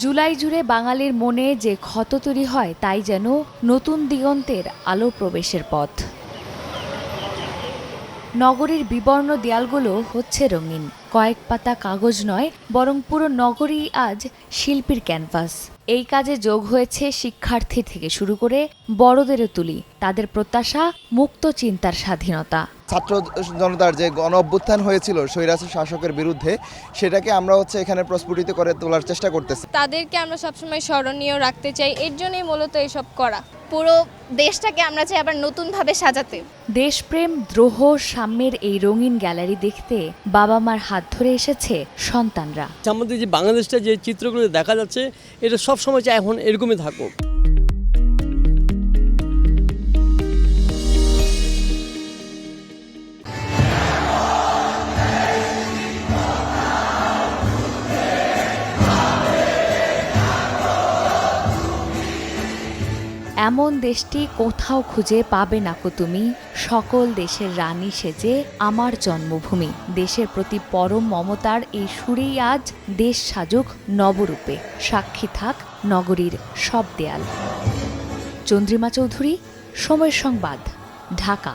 জুলাই জুড়ে বাঙালির মনে যে ক্ষত তৈরি হয়, তাই যেন নতুন দিগন্তের আলো প্রবেশের পথ। নগরীর বিবর্ণ দেয়ালগুলো হচ্ছে রঙিন। কয়েক পাতা কাগজ নয় বরং পুরো নগরী আজ শিল্পীর ক্যানভাস। এই কাজে যোগ হয়েছে শিক্ষার্থী থেকে শুরু করে বড়দেরও তুলি। তাদের প্রত্যাশা মুক্ত চিন্তার স্বাধীনতা। ছাত্র জনতার যে গণ অভ্যুত্থান হয়েছিল স্বৈরাচার শাসকের বিরুদ্ধে সেটাকে আমরা হচ্ছে এখানে প্রস্ফুটিত করে তোলার চেষ্টা করতেছি। তাদেরকে আমরা সবসময় স্মরণীয় রাখতে চাই। এর জন্যই মূলত এসব করা। পুরো দেশটাকে আমরা চাই আবার নতুনভাবে সাজাতে। দেশপ্রেম দ্রোহ সাম্যের এই রঙিন গ্যালারি দেখতে বাবা মার হাত ধরে এসেছে সন্তানরা। আমাদের যে বাংলাদেশটা যে চিত্রগুলো দেখা যাচ্ছে এটা সবসময় চাই এখন এরকমই থাকুক। এমন দেশটি কোথাও খুঁজে পাবে না কো তুমি। সকল দেশের রানী সেজে আমার জন্মভূমি। দেশের প্রতি পরম মমতার এই সুরেই আজ দেশ সাজুক নবরূপে। সাক্ষী থাক নগরীর সব দেয়াল। চন্দ্রিমা চৌধুরী, সময় সংবাদ, ঢাকা।